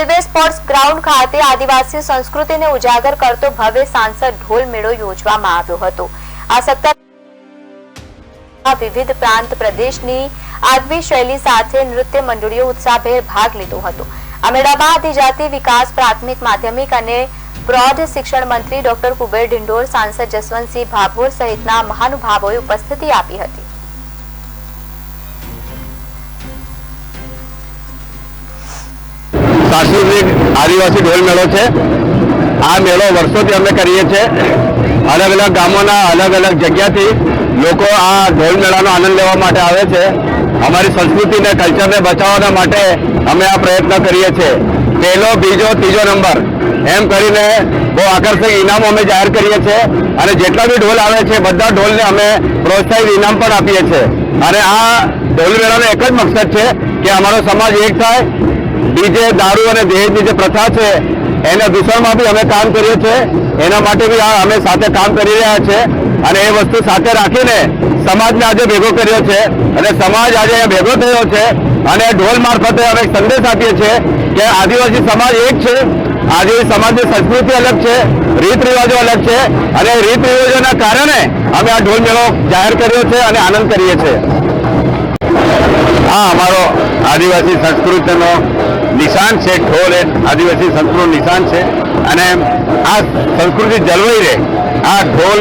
Railway sports ground ખાતે આદિવાસી સંસ્કૃતિને ઉજાગર કરતો ભવ્ય સાંસદ ઢોલ મેળો યોજવામાં આવ્યો હતો. આ સપ્તાહ વિવિધ પ્રાંત પ્રદેશની આગવી શૈલી સાથે નૃત્ય મંડળીઓ ઉત્સાહભેર ભાગ લીધો હતો. આ મેળામાં આદિજાતિ વિકાસ, પ્રાથમિક, માધ્યમિક અને પ્રૌઢ શિક્ષણ મંત્રી ડોક્ટર કુબેર ઢિંડોર, સાંસદ જસવંતસિંહ ભાભોર સહિતના મહાનુભાવોએ ઉપસ્થિતિ આપી હતી. સાંસ્કૃતિક આદિવાસી ઢોલ મેળો છે. આ મેળો વર્ષોથી અમે કરીએ છીએ. અલગ અલગ ગામોના અલગ અલગ જગ્યાથી લોકો આ ઢોલ મેળાનો આનંદ લેવા માટે આવે છે. અમારી સંસ્કૃતિને, કલ્ચરને બચાવવાના માટે અમે આ પ્રયત્ન કરીએ છીએ. પહેલો, બીજો, ત્રીજો નંબર. એમ કરીને બહુ આકર્ષક ઇનામો અમે જાહેર કરીએ છીએ અને જેટલા બી ઢોલ આવે છે, બધા ઢોલને અમે પ્રોત્સાહિત ઇનામ પણ આપીએ છીએ. અને આ ઢોલ મેળાનો એક જ મકસદ છે કે અમારો સમાજ એક થાય ડીજે દારૂ અને દહેજની જે પ્રથા છે, એના દૂષણમાં બી અમે કામ કરીએ છીએ. એના માટે બી અમે સાથે કામ કરી રહ્યા છે અને એ વસ્તુ સાથે રાખીને સમાજને આજે ભેગો કર્યો છે અને સમાજ આજે ભેગો થયો છે અને ઢોલ મારફતે અમે સંદેશ આપીએ છીએ કે આદિવાસી સમાજ એક છે, આદિવાસી સમાજની સંસ્કૃતિ અલગ છે, રીત રિવાજો અલગ છે અને રીત રિવાજોના કારણે અમે આ ઢોલ મેળો જાહેર કર્યો છે અને આનંદ કરીએ છીએ. હા, અમારો આદિવાસી સંસ્કૃતિનો નિશાન છે, ઢોલ એ આદિવાસી સંસ્કૃતિનું નિશાન છે. અને આ સંસ્કૃતિ જળવાઈ રહે. આ ઢોલ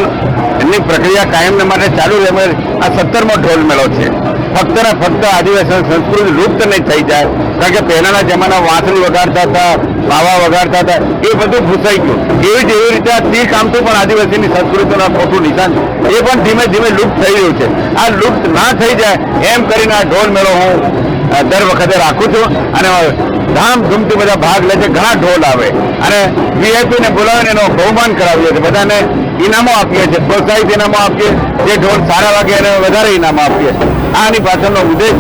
એની પ્રક્રિયા કાયમને માટે ચાલુ રહે આ સત્તરમો ઢોલ મેળો છે. ફક્ત ને ફક્ત આદિવાસી સંસ્કૃતિ લુપ્ત નહીં થઈ જાય. કારણ કે પહેલાના જમાના વાંસળી વગાડતા હતા બાવા વગાડતા હતા, એ બધું ભૂસાઈ ગયું. એવી જ એવી રીતે આ તીર કામતું પણ આદિવાસીની સંસ્કૃતિનું ખોટું નિશાન એ પણ ધીમે ધીમે લુપ્ત થઈ રહ્યું છે. આ લુપ્ત ના થઈ જાય, એમ કરીને આ ઢોલ મેળો હું દર વખતે રાખું છું. અને ધામધૂમથી બધા ભાગ લે છે, ઘણા ઢોલ આવે. અને વીઆઈપીને બોલાવીને એનો બહુમાન કરાવીએ છીએ. બધાને ઇનામો આપીએ છીએ, પ્રોત્સાહિત ઇનામો આપીએ જે ઢોલ સારા વાગે એને વધારે ઇનામો આપીએ આની પાછળનો ઉદ્દેશ